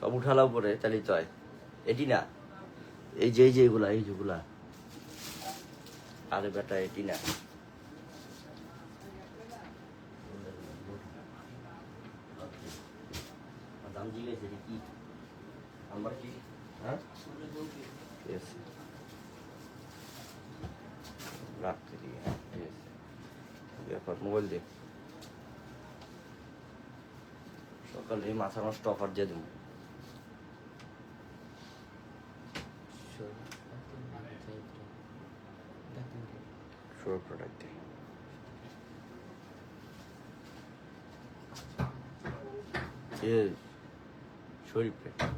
সব উঠালা উপরে তাহলেই তো হয় এটি না। এই যে এই যে এই যেগুলা। আরে বেটা, এটি না। দাম জিজ্ঞেস হ্যাঁ? ব্যাপার, মোবাইল দিয়ে সকালে মাথা নষ্ট অফার দিয়ে দেবো। for product day. Yes. Sorry, plate.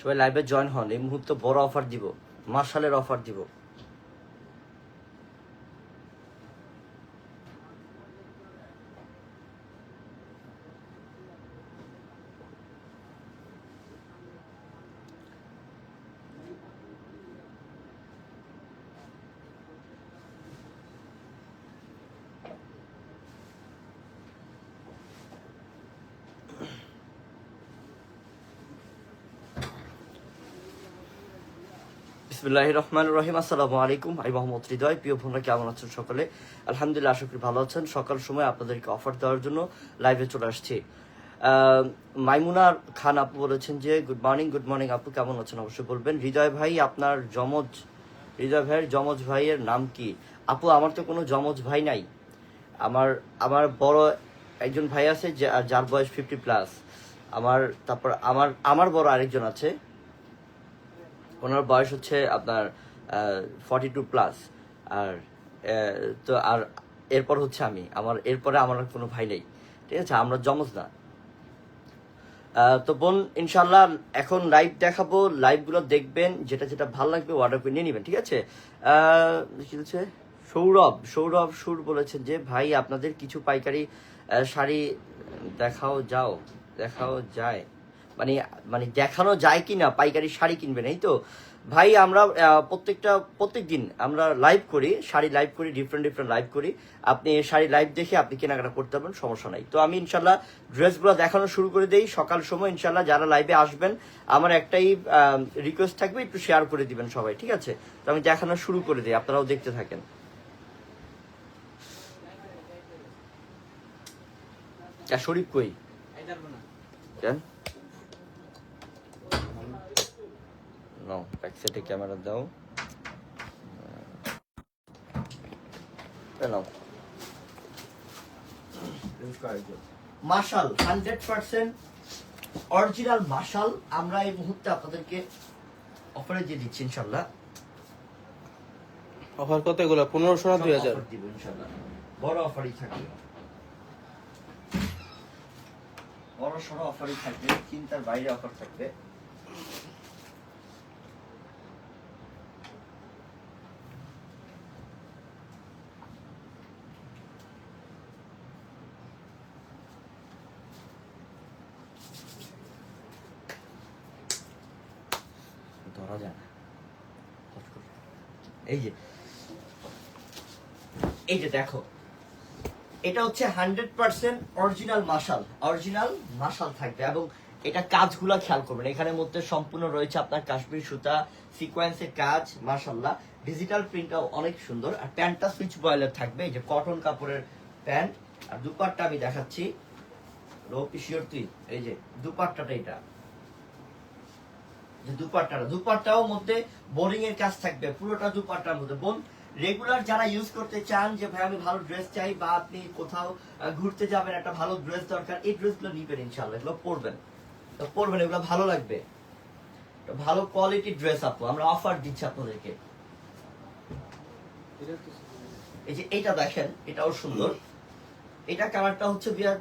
সবাই লাইভে জয়েন হন এই মুহূর্তে বড় অফার দিব মার্শালের অফার দিব। বিসমিল্লাহ রহমান রহিম। আসসালামু আলাইকুম আমি মোহাম্মদ হৃদয়। প্রিয় বোনরা, কেমন আছেন সকলে? আলহামদুলিল্লাহ, আশা করি ভালো আছেন। সকাল সময় আপনাদেরকে অফার দেওয়ার জন্য লাইভে চলে আসছি। মাইমুনা খান আপু বলেছেন যে গুড মর্নিং গুড মর্নিং আপু, কেমন আছেন? অবশ্যই বলবেন। হৃদয় ভাই, আপনার যমজ, হৃদয় ভাইয়ের যমজ ভাইয়ের নাম কি? আপু, আমার তো কোনো যমজ ভাই নাই। আমার আমার বড় একজন ভাই আছে যার বয়স ফিফটি প্লাস আমার, তারপর আমার আমার বড় আরেকজন আছে। ওনার বয়স হচ্ছে আপনার ফর্টি টু প্লাস আর তো আর এরপর হচ্ছে আমি। আমার, এরপরে আমার কোনো ভাই নেই। ঠিক আছে? আমরা জমজ না। তো বোন ইনশাল্লাহ এখন লাইভ দেখাবো। লাইভগুলো দেখবেন। যেটা যেটা ভালো লাগবে অর্ডার করে নিয়ে নেবেন। ঠিক আছে? কি হচ্ছে সৌরভ সৌরভ সুর বলেছেন যে, ভাই, আপনাদের কিছু পাইকারি শাড়ি দেখাও, যাও। দেখাও, যায়। মানে মানে দেখানো যায় কি না পাইকারি শাড়ি কিনবেন এই তো? ভাই আমরা প্রত্যেকটা প্রত্যেক দিন আমরা লাইভ করি শাড়ি লাইভ করি ডিফারেন্ট ডিফারেন্ট লাইভ করি। আপনি শাড়ি লাইভ দেখে আপনি কেনাকাটা করতে পারবেন সমস্যা নাই। তো আমি ইনশাল্লাহ ড্রেসগুলো দেখানো শুরু করে দিই সকাল সময় ইনশাল্লাহ যারা লাইভে আসবেন আমার একটাই রিকোয়েস্ট থাকবে একটু শেয়ার করে দিবেন সবাই ঠিক আছে? তো আমি দেখানো শুরু করে দিই আপনারাও দেখতে থাকেন। শরীফ কই? কেন? নাও ব্যাক সাইডে ক্যামেরা দাও নাও marshal hundred percent original marshal আমরা এই মুহূর্তে আপনাদেরকে অফারে দিয়ে দিচ্ছি ইনশাল্লাহ অফার কত এগুলো? পনেরোশো না দুই হাজার? দিব ইনশাল্লাহ বড় অফারই থাকবে। বড় সড়ো অফারই থাকবে চিন্তার বাইরে অফার থাকবে ধরা যায় না touch করো। এই যে এই যে দেখো, এটা হচ্ছে হান্ড্রেড পার্সেন্ট অরিজিনাল মাসাল অরিজিনাল মাসাল থাকবে এবং এটা কাজগুলো খেয়াল করবেন। এখানের মধ্যে সম্পূর্ণ রয়েছে আপনার কাশ্মীর সুতা সিকোয়েন্সের কাজ মাসাল্লাহ ডিজিটাল প্রিন্টটাও অনেক সুন্দর। আর প্যান্টটা সুইচ বয়েলের থাকবে, এই যে কটন কাপড়ের প্যান্ট। আর দুপাট্টা আমি দেখাচ্ছি। রৌপি শিওর তুই এই যে দুপাট্টাটা এটা। যে দুপাট্টাটা। দুপাট্টাও মধ্যে বোরিং এর কাজ থাকবে, পুরোটা দুপাট্টার মধ্যে। বোন রেগুলার যারা ইউজ করতে চান যে, ভাই, আমি ভালো ড্রেস চাই বা আপনি কোথাও ঘুরতে যাবেন, একটা ভালো ড্রেস দরকার, এই ড্রেসগুলো নিবেন ইনশাল্লাহ এগুলো পরবেন। তো পরবেন, এগুলো ভালো লাগবে। ভালো কোয়ালিটির ড্রেস আপু, আমরা অফার দিচ্ছি আপনাদেরকে। এই যে এটা দেখেন, এটাও সুন্দর। এটা কালারটা হচ্ছে বিরাট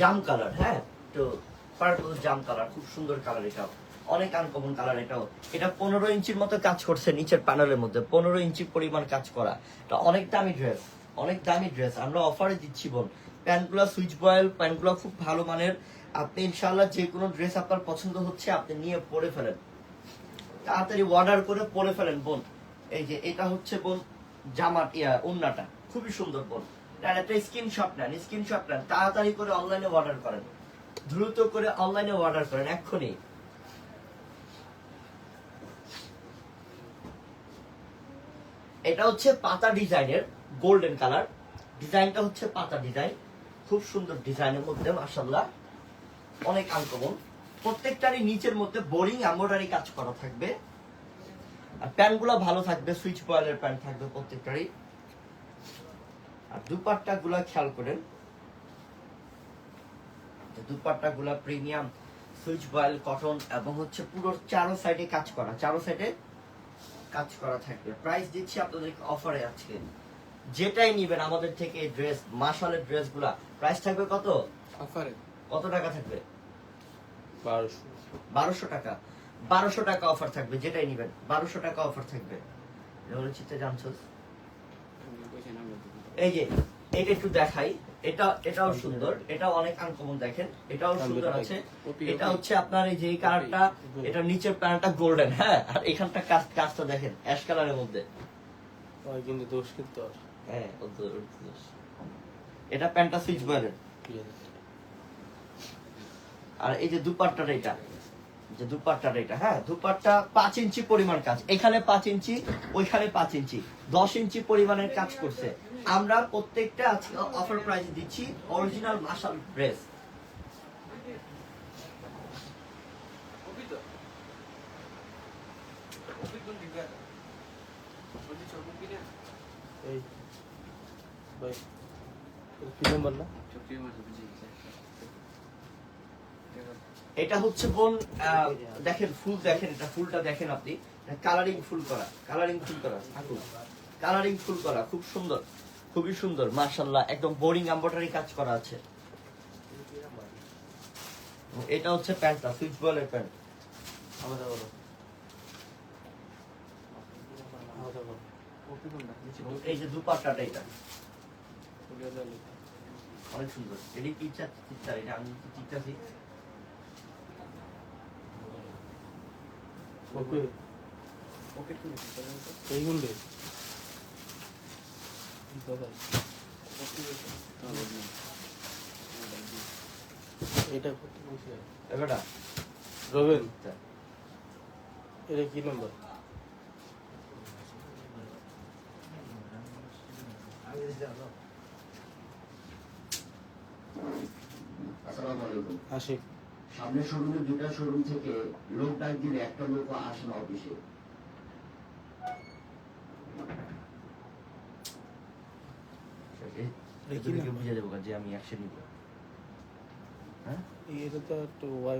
জাম কালার হ্যাঁ? তো পার্পল জাম কালার খুব সুন্দর কালার এটাও। অনেক আনকমন কালার এটাও। এটা পনেরো ইঞ্চির মতো কাজ করছে নিচের প্যানেলের মধ্যে, পনেরো ইঞ্চি পরিমাণ কাজ করা। এটা অনেক দামি ড্রেস অনেক দামি ড্রেস আমরা অফারে দিচ্ছি বোন। প্যান্টগুলো সুইচ বয়েল প্যান্টগুলো খুব ভালো মানের। আপনি ইনশাল্লাহ যে কোনো ড্রেস আপনার পছন্দ হচ্ছে, আপনি নিয়ে পরে ফেলেন। তাড়াতাড়ি অর্ডার করে পরে ফেলেন বোন। এই যে, এটা হচ্ছে বোন জামাট ইয়া, উন্নাটা। খুবই সুন্দর বোন। একটা স্ক্রিনশট নেন স্ক্রিনশট নেন। তাড়াতাড়ি করে অনলাইনে অর্ডার করেন। দ্রুত করে অনলাইনে অর্ডার করেন, এক্ষুনি। এটা হচ্ছে পাতা ডিজাইনের গোল্ডেন কালার। ডিজাইনটা হচ্ছে পাতা ডিজাইন। খুব সুন্দর ডিজাইনের মধ্যে মাসাল্লাহ অনেক আনকমন প্রত্যেকটারই নিচের মধ্যে বোরিং, এমব্রয়ডারি কাজ করা থাকবে। আর প্যান্টগুলো ভালো থাকবে, সুইচ বয়েলের প্যান্ট থাকবে প্রত্যেকটারই। আর দুপাট্টা গুলা খেয়াল করেন। দুপাট্টা গুলা প্রিমিয়াম, সুইচ বয়েল, কটন এবং হচ্ছে পুরো চারো সাইডে কাজ করা। চারো সাইডে কাজ করা থাকবে। প্রাইস দিচ্ছি আপনাদেরকে অফারে আজকে। যেটাই নিবেন আমাদের থেকে ড্রেস মাসালের ড্রেসগুলা প্রাইস থাকবে কত? অফারে কত টাকা থাকবে? বারোশো। বারোশো টাকা। বারোশো টাকা অফার থাকবে যেটাই নিবেন। বারোশো টাকা অফার থাকবে। চিত্তে জানছো এই যে এটা একটু দেখাই। এটা এটাও সুন্দর। এটা অনেক আনকমন দেখেন। এটাও সুন্দর আছে। এটা হচ্ছে আপনার এই যে কালারটা এটা নিচের গোল্ডেন হ্যাঁ? আর এখানটা কাজ কাজটা দেখেন অ্যাশ কালারের মধ্যে। কিন্তু দোষ কিন্তু হ্যাঁ দোষ। এটা প্যান্টটা সুইচ বয়েলের আর এই যে দুপাট্টাটা এটা যে দুপাট্টাটা এটা হ্যাঁ? দুপাট্টা পাঁচ ইঞ্চি পরিমাণ কাজ। এখানে পাঁচ ইঞ্চি ওইখানে পাঁচ ইঞ্চি। দশ ইঞ্চি পরিমাণের কাজ করছে। আমরা প্রত্যেকটা আজকে অফার প্রাইস দিচ্ছি অরিজিনাল মাসাল ড্রেস এটা হচ্ছে বোন দেখেন ফুল দেখেন এটা ফুলটা দেখেন আপনি। কালারিং ফুল করা কালারিং ফুল করা থাকুন কালারিং ফুল করা খুব সুন্দর। খুবই সুন্দর মার্শাল্লাহ একদম বোরিং এম্বয়ডারি কাজ করা আছে। এটা হচ্ছে প্যান্টটা সুইচ বলের প্যান্ট। আমাদের বলো এই যে দুপাট্টাটা এটা। অনেক সুন্দর। এটি কি ইচ্ছা এটা আমি চিন্তাছি ওকে এই গুন্ডে এটা এবারটা রবেন। এটা কি নাম্বার আশিক সামনে শোরুমে দুটা শোরুম থেকে লোক ডাক দিলে একটা লোক আসে না অফিসে এদেরকে বুঝিয়ে দেবো যে আমি অ্যাকশন নিব। হ্যাঁ? এটা তো একটু ওয়াই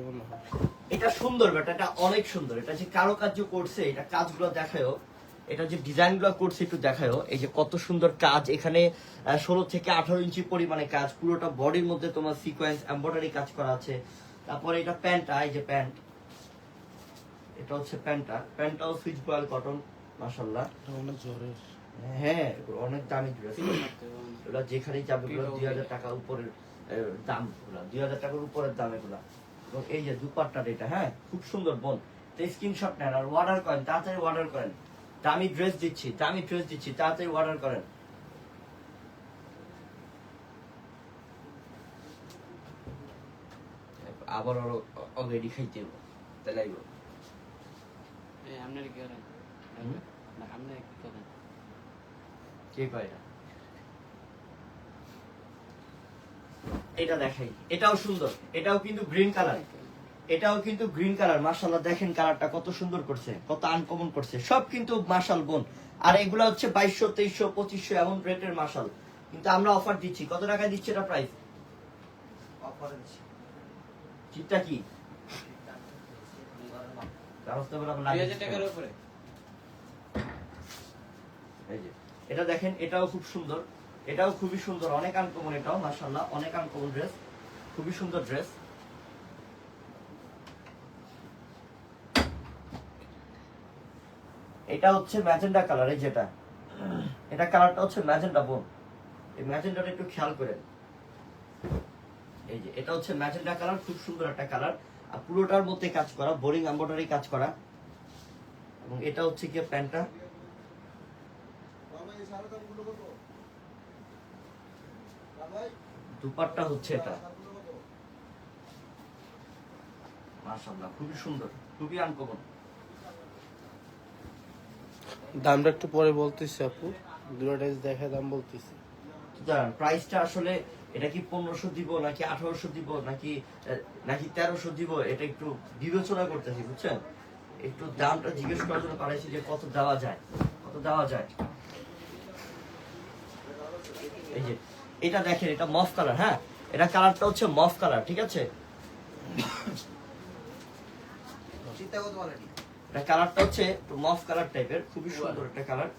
এটা সুন্দর বেটা এটা অনেক সুন্দর। এটা যে কারুকার্য করছে এটা কাজগুলো দেখায়ও এটা যে ডিজাইনগুলো করছে একটু দেখায়ও এই যে কত সুন্দর কাজ। এখানে ষোলো থেকে আঠারো ইঞ্চি পরিমাণে কাজ পুরোটা বডির মধ্যে তোমার সিকোয়েন্স এম্বয়ডারি কাজ করা আছে। তারপরে এটা প্যান্টটা এই যে প্যান্ট। এটা হচ্ছে প্যান্টটা। প্যান্টটাও সুইচ বয়েল কটন মাসাল্লাহ হ্যাঁ অনেক দামি ড্রেস এগুলো যেখানেই যাবে দুই হাজার টাকা উপরের দাম দুই হাজার টাকার উপরের দাম এগুলা। এবং এই যে দুপাট্টার এটা হ্যাঁ খুব সুন্দর বোন স্ক্রিনশট নেন আর অর্ডার করেন তাড়াতাড়ি অর্ডার করেন। দামি ড্রেস দিচ্ছি দামি ড্রেস দিচ্ছি তাড়াতাড়ি অর্ডার করেন। আবার অলরেডি খাইতে হইব তাহলে আইব। আপনার কি করেন? আপনার কি করেন? কে কয় এটা? এটা দেখাই। এটাও সুন্দর। এটাও কিন্তু গ্রিন কালার এটাও কিন্তু গ্রিন কালার মার্শাল্লাহ দেখেন কালারটা কত সুন্দর করছে কত আনকমন করছে। সব কিন্তু মার্শাল বোন। আর এগুলো হচ্ছে বাইশশো তেইশশো পঁচিশশো এমন রেটের মাসাল কিন্তু আমরা অফার দিচ্ছি। কত টাকায় দিচ্ছি এটা প্রাইস চিটটা কি? টাকার উপরে। এই যে। এটা দেখেন, এটাও খুব সুন্দর। এটাও খুবই সুন্দর। অনেক আনকমন এটাও, মাশাআল্লাহ, অনেক আনকমন ড্রেস খুবই সুন্দর ড্রেস এটা হচ্ছে ম্যাজেন্ডা কালার, এই যেটা। এটা কালারটা হচ্ছে ম্যাজেন্ডা বোন। এই ম্যাজেন্ডাটা একটু খেয়াল করেন। এই যে, এটা হচ্ছে ম্যাজেন্ডা কালার, খুব সুন্দর একটা কালার। আর পুরোটার মধ্যে কাজ করা, বোরিং এমব্রয়ডারি কাজ করা। এবং এটা হচ্ছে কি প্যান্টটা। দুপাট্টা হচ্ছে এটা। মাশাআল্লাহ খুবই সুন্দর খুবই আনকমন দামটা একটু পরে বলতেছি আপু। দুটো ড্রেস দেখে দাম বলতেছি। দাঁড়ান প্রাইসটা আসলে এটা কি পনেরোশো দিব নাকি আঠারোশো দিব নাকি নাকি তেরোশো দিব এটা একটু বিবেচনা করতেছি বুঝছেন? একটু দামটা জিজ্ঞেস করার জন্য পাঠাইছি যে কত দেওয়া যায় কত দেওয়া যায়। এই যে এটা দেখেন এটা মফ কালার হ্যাঁ? এটা কালারটা হচ্ছে মফ কালার ঠিক আছে? এটা কালারটা হচ্ছে মফ কালার টাইপের খুবই সুন্দর একটা কালার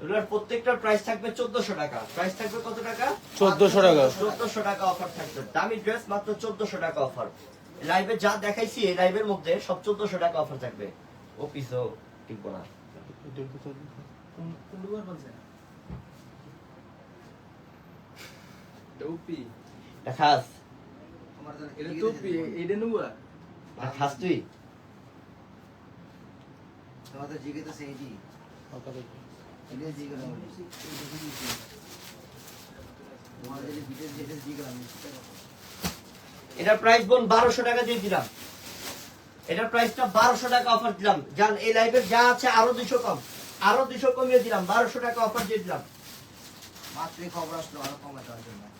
এগুলোর প্রত্যেকটার প্রাইস থাকবে চোদ্দশো টাকা। প্রাইস থাকবে কত টাকা? 1400 টাকা। চোদ্দশো টাকা অফার থাকবে। দামি ড্রেস মাত্র চোদ্দশো টাকা অফার লাইভে যা দেখাইছি এই লাইভের মধ্যে সব চোদ্দশো টাকা অফার থাকবে। ও পিসও টিকবো না এটার ভিতর টুপি দেখাস এটা এটা তুই। হালকা দেখি। এটার প্রাইস বোন বারোশো টাকা দিয়ে দিলাম। এটার প্রাইসটা বারোশো টাকা অফার দিলাম। জান এই লাইভের যা আছে আরও দুশো কম। আরও দুশো কমিয়ে দিলাম বারোশো টাকা অফার দিয়ে দিলাম।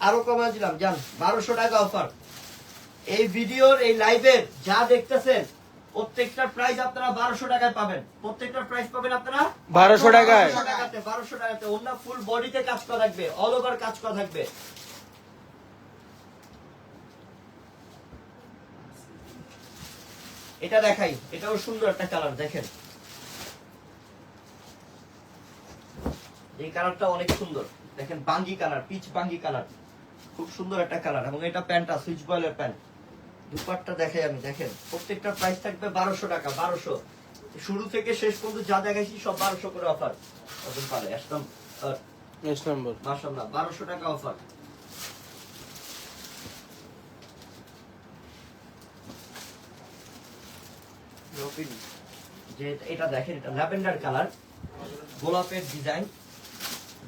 আরও কমিয়ে দিলাম জান বারোশো টাকা অফার এই ভিডিওর এই লাইভের যা দেখতেছেন প্রত্যেকটার প্রাইস আপনারা বারোশো টাকায় পাবেন। প্রত্যেকটার প্রাইস পাবেন আপনারা 1200 টাকায়। বারোশো টাকাতে বারোশো টাকাতে। অন্য ফুল বডিতে কাজ করা থাকবে অল ওভার কাজ করা থাকবে। এটা দেখাই। এটাও সুন্দর একটা কালার দেখেন। এই কালারটা অনেক সুন্দর। দেখেন বাঙ্গি কালার পিচ বাঙ্গি কালার খুব সুন্দর একটা কালার এবং এটা প্যান্টটা সুইচ বয়েলের প্যান্ট। দুপাটটা দেখাই আমি দেখেন। প্রত্যেকটা প্রাইস থাকবে বারোশো টাকা বারোশো। শুরু থেকে শেষ পর্যন্ত যা দেখাইছি সব বারোশো করে অফার ওজন পারে একদম মাসাল্লাহ বারোশো টাকা অফার যে এটা দেখেন, এটা ল্যাভেন্ডার কালার, গোলাপের ডিজাইন।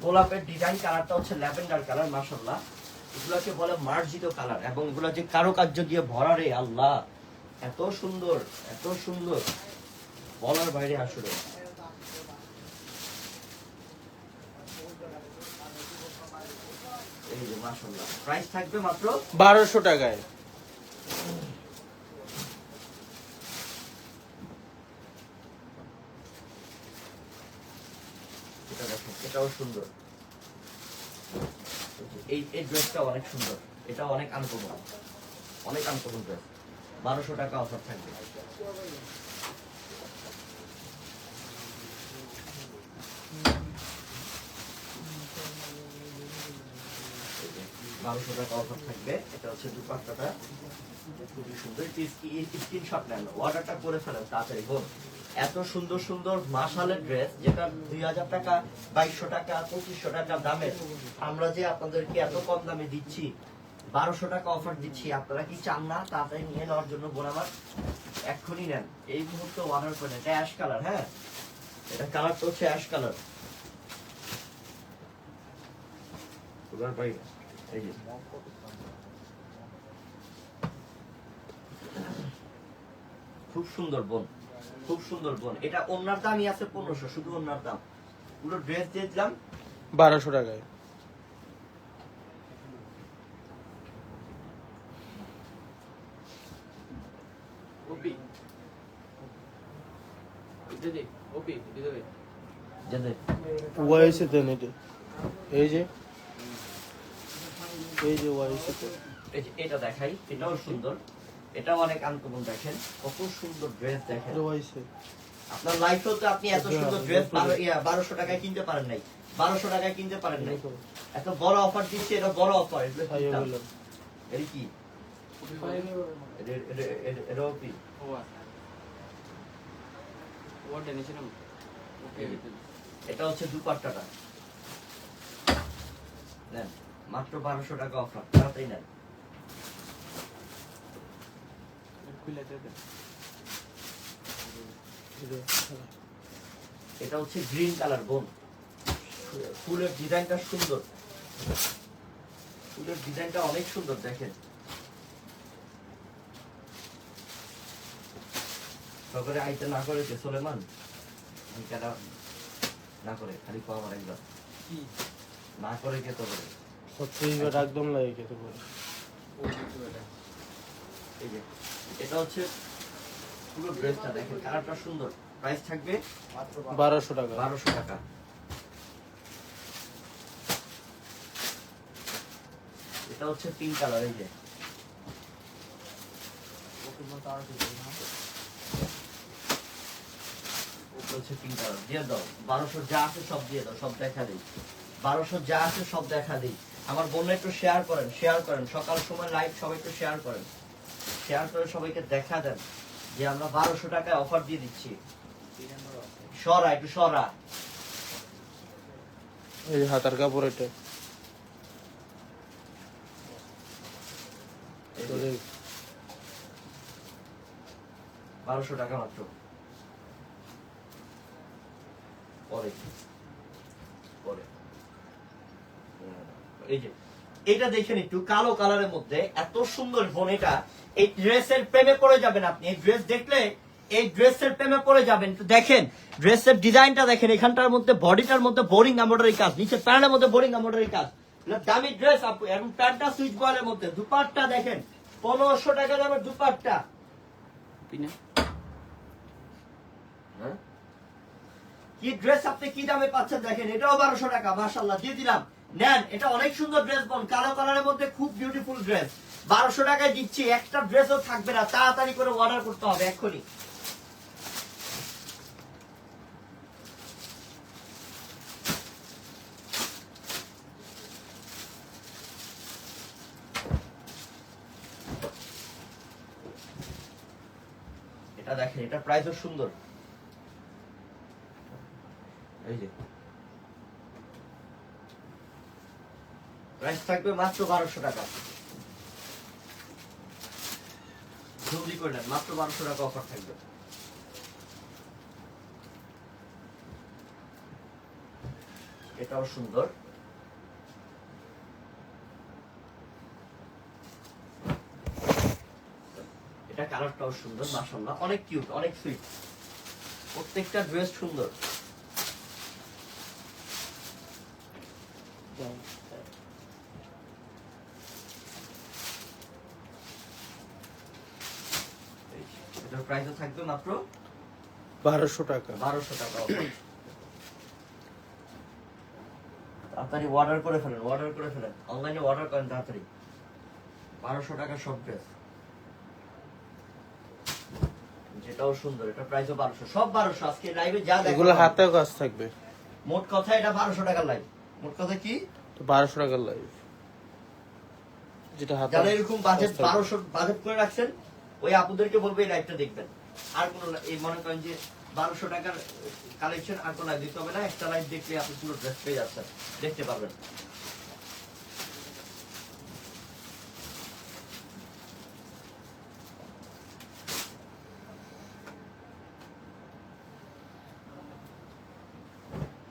গোলাপের ডিজাইন কালারটা হচ্ছে ল্যাভেন্ডার কালার মাসাল্লাহ এগুলোকে বলে মার্জিত কালার এবং এগুলো যে কারুকার্য দিয়ে ভরা রে আল্লাহ, এত সুন্দর এত সুন্দর। বলার বাইরে আসলে এই যে মাসাল্লাহ প্রাইস থাকবে মাত্র বারোশো টাকায়। এটা দেখেন এটাও সুন্দর। এই এই ড্রেসটা অনেক সুন্দর। এটা অনেক আনকমন অনেক আনকমন ড্রেস বারোশো টাকা অফার থাকবে। বারোশো টাকা অফার থাকবে। এটা হচ্ছে দুপাট্টাটা। খুবই সুন্দর। স্ক্রিনশট নেন। অর্ডারটা করে ফেলেন, তাড়াতাড়ি, বোন। এত সুন্দর সুন্দর মাসালের ড্রেস যেটা দুই হাজার টাকা বাইশশো টাকা পঁচিশশো টাকা দামের। আমরা যে আপনাদেরকে এত কম দামে দিচ্ছি বারোশো টাকা অফার দিচ্ছি আপনারা কি চান না? তাড়াতাড়ি নিয়ে নেওয়ার জন্য বোন আমার এক্ষুনি নেন। এই মুহূর্তে অর্ডার করেন এটা অ্যাশ কালার হ্যাঁ? এটা কালারটা হচ্ছে অ্যাশ কালার এই যে। খুব সুন্দর বোন। খুব সুন্দর বোন। এটা ওনার দামই আছে পনেরোশো শুধু ওনার দাম। পুরো ড্রেস দিয়ে দিলাম। বারোশো টাকায়। রুপি এটা দে ওপি এটা ওয়াইসে দেন এটা এই যে। এই যে ওয়াইসে এটা দেখাই এটাও সুন্দর। এটাও অনেক আনকমন দেখেন। কত সুন্দর ড্রেস দেখেন। আপনার লাইফেও তো আপনি এত সুন্দর ড্রেস বারোশো টাকায় কিনতে পারেন নাই। বারোশো টাকায় কিনতে পারেন নাই। এত বড় অফার দিচ্ছে এটা বড় অফার এটা কি ওকে। এটা হচ্ছে দুপাট্টাটা। নেন মাত্র বারোশো টাকা অফার তাড়াতাড়ি নেন। এটা এটা হচ্ছে গ্রিন কালার বোন। ফুলের ডিজাইনটা সুন্দর। ফুলের ডিজাইনটা অনেক সুন্দর দেখেন। সকলে আইতে না করে যে সোলেমান কেটা না করে খালি কম আমার একবার। না করে কে তো করে? ছত্রিশ একদম লাগে ও কিছু এটা এই যে এটা হচ্ছে পুরো ড্রেসটা দেখেন কালারটা সুন্দর। প্রাইস থাকবে বারোশো টাকা। বারোশো টাকা। এটা হচ্ছে পিঙ্ক কালার এই যে। হচ্ছে পিঙ্ক কালার দিয়ে দাও। বারোশো যা আছে সব দিয়ে দাও সব দেখা দিই। বারোশো যা আছে সব দেখা দিই। আমার বোনরা একটু শেয়ার করেন শেয়ার করেন। সকাল সময় লাইভ সবাই একটু শেয়ার করেন। শেয়ার করে সবাইকে দেখা দেন যে আমরা বারোশো টাকায় অফার দিয়ে দিচ্ছি। সরা একটু সরা। এই হাতার কাপড় এটা। বারোশো টাকা মাত্র। পরে। পরে। এই যে। এটা দেখেন একটু কালো কালারের মধ্যে এত সুন্দর বোন এটা। এই ড্রেসের প্রেমে পড়ে যাবেন আপনি। এই ড্রেস দেখলে এই ড্রেসের প্রেমে পড়ে যাবেন। একটু দেখেন ড্রেসের ডিজাইনটা দেখেন এখানটার মধ্যে বডিটার মধ্যে বোরিং এমব্রয়ডারি কাজ নিচে প্যান্টের মধ্যে বোরিং এমব্রয়ডারি কাজ। দামি ড্রেস আপু এবং প্যান্টটা সুইচ বয়েলের মধ্যে। দুপাট্টা দেখেন পনেরোশো টাকা দামের দুপাট্টা। হ্যাঁ? কি ড্রেস আপনি কি দামে পাচ্ছেন দেখেন এটাও বারোশো টাকা মাসাল্লাহ দিয়ে দিলাম। নেন, এটা অনেক সুন্দর ড্রেস বল, কালো কালারের মধ্যে খুব বিউটিফুল ড্রেস বারোশো টাকায় দিচ্ছি, একটা ড্রেসও থাকবে না, তাড়াতাড়ি করে অর্ডার করতে হবে, এক্ষুনি। এটা দেখেন, এটা প্রাইসও সুন্দর। এই যে প্রাইস থাকবে মাত্র বারোশো টাকা। জলদি করে নেন মাত্র বারোশো টাকা অফার থাকবে। এটাও সুন্দর। এটা কালারটাও সুন্দর, মাশাআল্লাহ। অনেক কিউট অনেক সুইট প্রত্যেকটা ড্রেস সুন্দর এই যে, এটার প্রাইসও থাকবে মাত্র বারোশো টাকা। বারোশো টাকা তাড়াতাড়ি অর্ডার করে ফেলেন অর্ডার করে ফেলেন। অনলাইনে অর্ডার করেন তাড়াতাড়ি। বারোশো টাকা সব ড্রেস যেটাও সুন্দর এটা প্রাইসও বারোশো। সব বারোশো আজকে লাইভে যা এগুলো হাতেও কাজ থাকবে। মোট কথা এটা বারোশো টাকার লাইভ মোট কথা কি? বারোশো টাকার লাইভ যেটা হাতে যারা এরকম বাজেট বারোশো বাজেট করে রাখছেন ওই আপুদেরকে বলব এই লাইভটা দেখবেন। আর কোনো এই মনে করেন যে বারোশো টাকার কালেকশন আর কোনো লাইভ দিতে হবে না, একটা লাইভ দেখলে আপনি পুরো ড্রেস পেয়ে যাচ্ছেন, দেখতে পারবেন।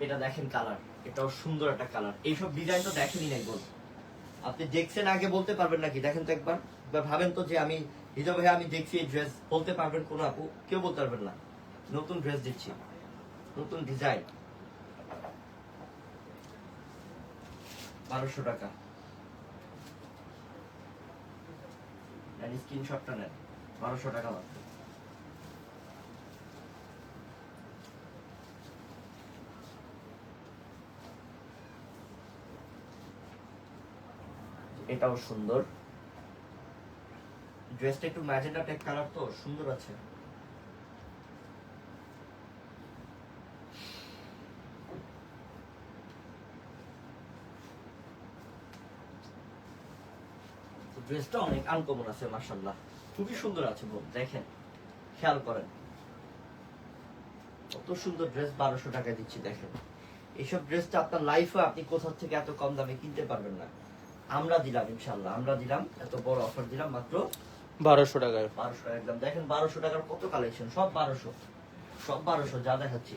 এটা দেখেন কালার এটাও সুন্দর একটা কালার এইসব ডিজাইন তো দেখেনি বল আপনি দেখছেন আগে বলতে পারবেন নাকি? দেখেন তো একবার। একবার ভাবেন তো যে আমি হিজাব ভাইয়া আমি দেখছি এই ড্রেস বলতে পারবেন কোনো আপু, কেউ বলতে পারবেন না। নতুন ড্রেস দিচ্ছি। নতুন ডিজাইন বারোশো টাকা। স্ক্রিনশটটা নেন। বারোশো টাকা লাগবে এটাও সুন্দর। ড্রেসটা একটু ম্যাজেন্ডা টেক কালার তো, সুন্দর আছে। ড্রেসটা অনেক আনকমন আছে মার্শাল্লাহ খুবই সুন্দর আছে বোন দেখেন, খেয়াল করেন। কত সুন্দর ড্রেস বারোশো টাকায় দিচ্ছি, দেখেন। এইসব ড্রেসটা আপনার লাইফে আপনি কোথাও থেকে এত কম দামে কিনতে পারবেন না। আমরা দিলাম ইনশাল্লাহ আমরা দিলাম, এত বড় অফার দিলাম, মাত্র বারোশো টাকায়। বারোশো একদম। দেখেন বারোশো টাকার কত কালেকশন সব বারোশো। সব বারোশো, যা দেখাচ্ছি।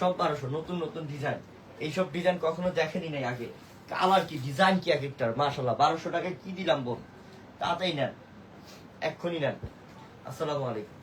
সব বারোশো, নতুন নতুন ডিজাইন এইসব ডিজাইন কখনো দেখেনি নাই আগে। কালার কি ডিজাইন কি এক একটার মাসাল্লাহ বারোশো টাকায় কি দিলাম বোন তাতেই নেন। এক্ষুনি নেন। আসসালামু আলাইকুম।